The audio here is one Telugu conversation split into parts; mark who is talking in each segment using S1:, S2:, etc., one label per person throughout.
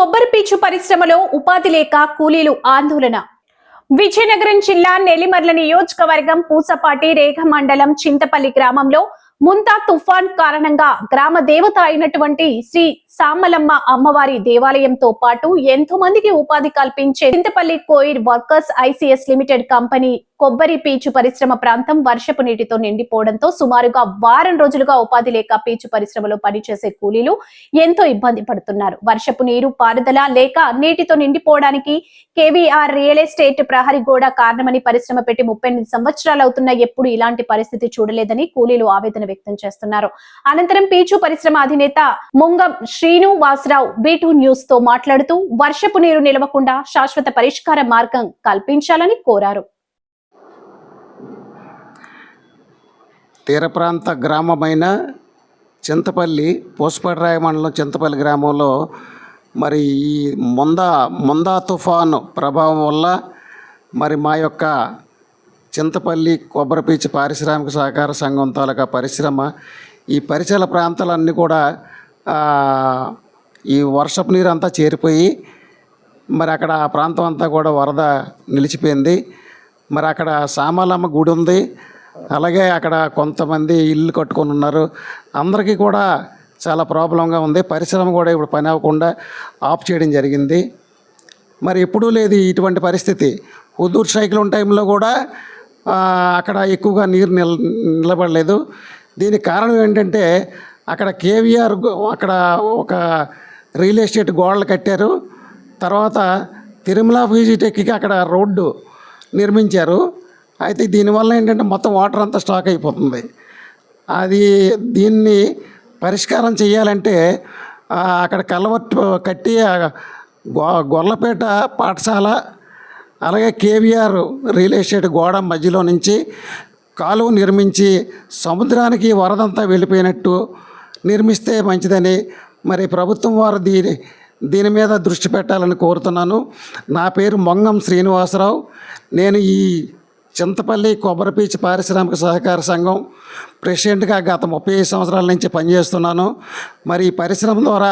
S1: కొబ్బరి పీచు పరిశ్రమలో ఉపాధి లేక కూలీలు ఆందోళన. విజయనగరం జిల్లా నెల్లిమర్ల నియోజకవర్గం పూసపాటి రేఖ మండలం చింతపల్లి గ్రామంలో ముంతా తుఫాన్ కారణంగా గ్రామ దేవత అయినటువంటి శ్రీ సామలమ్మ అమ్మవారి దేవాలయంతో పాటు ఎంతో మందికి ఉపాధి కల్పించే Chintapalli coir workers ICS limited company కొబ్బరి పీచు పరిశ్రమ ప్రాంతం వర్షపు నీటితో నిండిపోవడంతో సుమారుగా వారం రోజులుగా ఉపాధి లేక పీచు పరిశ్రమలో పనిచేసే కూలీలు ఎంతో ఇబ్బంది పడుతున్నారు. వర్షపు నీరు పారుదల లేక నీటితో నిండిపోవడానికి కేవీఆర్ రియల్ ఎస్టేట్ ప్రహరీ గోడ కారణమని పరిశ్రమ పెట్టి ముప్పై ఎనిమిది సంవత్సరాలు అవుతున్నా ఎప్పుడు ఇలాంటి పరిస్థితి చూడలేదని కూలీలు ఆవేదన వ్యక్తం చేస్తున్నారు. అనంతరం పీచు పరిశ్రమ అధినేత ముంగం శ్రీను వాసరావు బీటూ న్యూస్తో మాట్లాడుతూ వర్షపు నీరు నిలవకుండా శాశ్వత పరిష్కార మార్గం కల్పించాలని కోరారు.
S2: తీర ప్రాంత గ్రామమైన చింతపల్లి పూసపడిరాయ మండలం చింతపల్లి గ్రామంలో మరి ఈ ముందా ముందా తుఫాను ప్రభావం వల్ల మరి మా యొక్క చింతపల్లి కొబ్బరిపీచు పారిశ్రామిక సహకార సంఘం తాలూకా పరిశ్రమ ఈ పరిసర ప్రాంతాలన్నీ కూడా ఈ వర్షపు నీరు అంతా చేరిపోయి మరి అక్కడ ఆ ప్రాంతం అంతా కూడా వరద నిలిచిపోయింది. మరి అక్కడ సామాలమ్మ గుడి ఉంది. అలాగే అక్కడ కొంతమంది ఇల్లు కట్టుకొని ఉన్నారు. అందరికీ కూడా చాలా ప్రాబ్లంగా ఉంది. పరిశ్రమ కూడా ఇప్పుడు పని అవ్వకుండా ఆఫ్ చేయడం జరిగింది. మరి ఎప్పుడూ లేదు ఇటువంటి పరిస్థితి. హుదూర్ సైక్లోన్ టైంలో కూడా అక్కడ ఎక్కువగా నీరు నిల నిలబడలేదు. దీనికి కారణం ఏంటంటే అక్కడ కేవీఆర్ అక్కడ ఒక రియల్ ఎస్టేట్ గోడలు కట్టారు. తర్వాత తిరుమల ఫీజిటెక్కి అక్కడ రోడ్డు నిర్మించారు. అయితే దీనివల్ల ఏంటంటే మొత్తం వాటర్ అంతా స్టాక్ అయిపోతుంది. అది దీన్ని పరిష్కారం చేయాలంటే అక్కడ కలవట్టు కట్టి గొల్లపేట గొ- పాఠశాల అలాగే కేవీఆర్ రియల్ ఎస్టేట్ గోడ మధ్యలో నుంచి కాలువ నిర్మించి సముద్రానికి వరదంతా వెళ్ళిపోయినట్టు నిర్మిస్తే మంచిదని మరి ప్రభుత్వం వారు దీని దీని మీద దృష్టి పెట్టాలని కోరుతున్నాను. నా పేరు మొంగం శ్రీనివాసరావు. నేను ఈ చింతపల్లి కొబ్బరిపీచు పారిశ్రామిక సహకార సంఘం ప్రెసిడెంట్గా గత ముప్పై ఐదు సంవత్సరాల నుంచి పనిచేస్తున్నాను. మరి ఈ పరిశ్రమ ద్వారా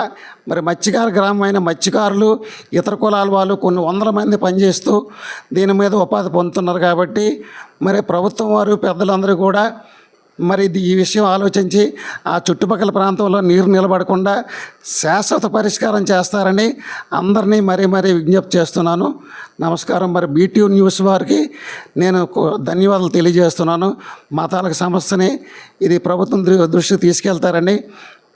S2: మరి మత్స్యకార గ్రామం అయిన మత్స్యకారులు ఇతర కులాల వాళ్ళు కొన్ని వందల మంది పనిచేస్తూ దీని మీద ఉపాధి పొందుతున్నారు కాబట్టి మరి ప్రభుత్వం వారు పెద్దలందరూ కూడా మరి ఇది ఈ విషయం ఆలోచించి ఆ చుట్టుపక్కల ప్రాంతంలో నీరు నిలబడకుండా శాశ్వత పరిష్కారం చేస్తారని అందరినీ మరీ మరీ విజ్ఞప్తి చేస్తున్నాను. నమస్కారం. మరి బీటీ న్యూస్ వారికి నేను ధన్యవాదాలు తెలియజేస్తున్నాను. మతాలకు సమస్యని ఇది ప్రభుత్వం దృ- దృష్టికి తీసుకెళ్తారని